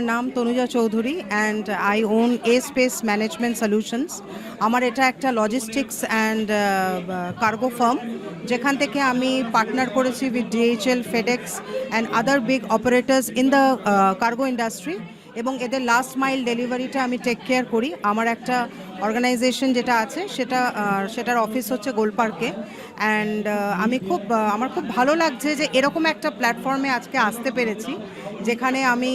আমার নাম Tanuja Chowdhury and I own a space management solutions আমার এটা একটা লজিস্টিক্স অ্যান্ড কার্গো ফার্ম যেখান থেকে আমি পার্টনার করেছি with DHL FedEx and other big operators in the cargo industry এবং এদের লাস্ট মাইল ডেলিভারিটা আমি টেক কেয়ার করি। আমার একটা অর্গানাইজেশন যেটা আছে, সেটা সেটার অফিস হচ্ছে গোলপার্কে। অ্যান্ড আমি খুব আমার খুব ভালো লাগছে যে এরকম একটা প্ল্যাটফর্মে আজকে আসতে পেরেছি, যেখানে আমি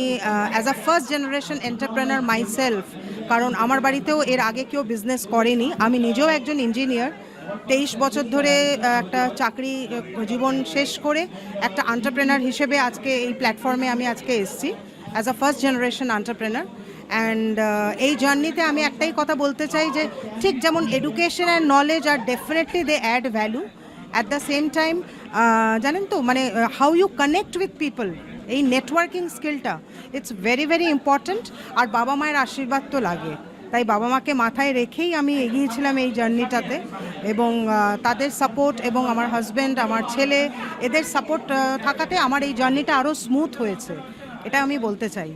as a first generation entrepreneur myself কারণ আমার বাড়িতেও এর আগে কেউ বিজনেস করেনি। আমি নিজেও একজন ইঞ্জিনিয়ার তেইশ বছর ধরে একটা চাকরি জীবন শেষ করে একটা এন্টারপ্রেনার হিসেবে আজকে এই প্ল্যাটফর্মে আমি আজকে এসেছি। As a first generation entrepreneur and এই জার্নিতে আমি একটাই কথা বলতে চাই যে, ঠিক যেমন education and knowledge R definitely they add value at the same time জানেন তো মানে how you connect with people এই নেটওয়ার্কিং স্কিলটা ইটস ভেরি ভেরি ইম্পর্ট্যান্ট আর বাবা মায়ের আশীর্বাদ তো লাগে। তাই বাবা মাকে মাথায় রেখেই আমি এগিয়েছিলাম এই জার্নিটাতে এবং তাদের সাপোর্ট এবং আমার হাজব্যান্ড আমার ছেলে, এদের সাপোর্ট থাকাতে আমার এই জার্নিটা আরও স্মুথ হয়েছে। এটা আমি বলতে চাই।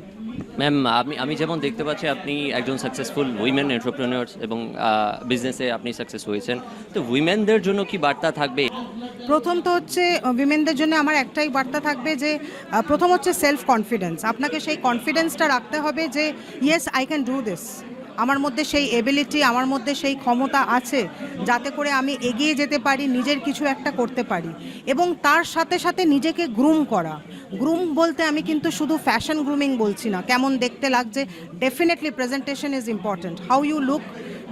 ম্যাম আমি আমি যেমন দেখতে পাচ্ছি আপনি একজন সাকসেসফুল উইমেন এন্টারপ্রেনার্স এবং বিজনেসে আপনি সাকসেস হয়েছেন। তো উইমেনদের জন্য কি বার্তা থাকবে? প্রথম তো হচ্ছে উইমেনদের জন্য আমার একটাই বার্তা থাকবে যে প্রথম হচ্ছে সেলফ কনফিডেন্স আপনাকে সেই কনফিডেন্সটা রাখতে হবে যে yes I can do this আমার মধ্যে সেই এবিলিটি আমার মধ্যে সেই ক্ষমতা আছে যাতে করে আমি এগিয়ে যেতে পারি, নিজের কিছু একটা করতে পারি। এবং তার সাথে সাথে নিজেকে গ্রুম করা। গ্রুম বলতে আমি কিন্তু শুধু ফ্যাশন গ্রুমিং বলছি না। কেমন দেখতে লাগছে definitely presentation is important how you look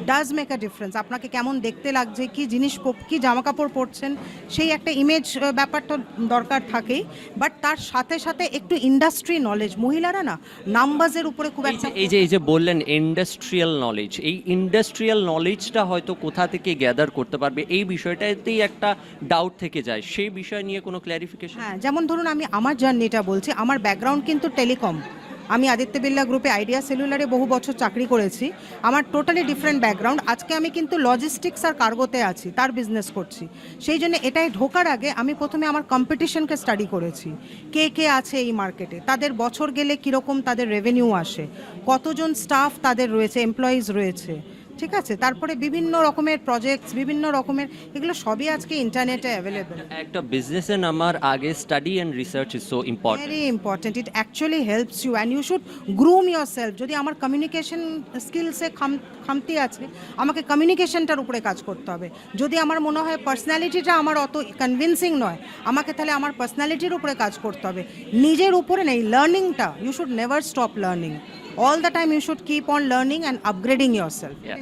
does make a difference আপনাকে কেমন দেখতে লাগছে কি জিনিস কি জামা কাপড় পরছেন সেই একটা ইমেজ ব্যাপারটা দরকার থাকেই। বাট তার সাথে সাথে একটু ইন্ডাস্ট্রি নলেজ মহিলারা না নাম্বারসের উপরে খুব একটা এই যে এই যে বললেন ইন্ডাস্ট্রিয়াল নলেজ এই ইন্ডাস্ট্রিয়াল নলেজটা হয়তো কোথা থেকে গ্যাদার করতে পারবে এই বিষয়টাতেই একটা ডাউট থেকে যায়। সেই বিষয় নিয়ে কোনো ক্ল্যারিফিকেশন হ্যাঁ যেমন ধরুন আমি আমার জার্নিটা বলছি আমার ব্যাকগ্রাউন্ড কিন্তু টেলিকম আমি আদিত্য বিল্লা গ্রুপে আইডিয়া সেলুলারে বহু বছর চাকরি করেছি। আমার টোটালি ডিফারেন্ট ব্যাকগ্রাউন্ড আজকে আমি কিন্তু লজিস্টিক্স আর কার্গোতে আছি, তার বিজনেস করছি। সেই জন্য এটাই ঢোকার আগে আমি প্রথমে আমার কম্পিটিশনকে স্টাডি করেছি। কে কে আছে এই মার্কেটে তাদের বছর গেলে কীরকম তাদের রেভিনিউ আসে? কতজন স্টাফ তাদের রয়েছে এমপ্লয়িজ রয়েছে? ঠিক আছে? তারপরে বিভিন্ন রকমের প্রজেক্টস বিভিন্ন রকমের এগুলো সবই আজকে ইন্টারনেটে অ্যাভেলেবেল একটা বিজনেসে নামার আগে study and research is so important very important it actually helps you and you should groom yourself যদি আমার কমিউনিকেশন স্কিলসে খাম খামতি আছে আমাকে কমিউনিকেশনটার উপরে কাজ করতে হবে। যদি আমার মনে হয় পার্সোনালিটিটা আমার অত কনভিনসিং নয় আমাকে তাহলে আমার পার্সোনালিটির উপরে কাজ করতে হবে। নিজের উপরে নেই লার্নিংটা you should never stop learning all the time you should keep on learning and upgrading yourself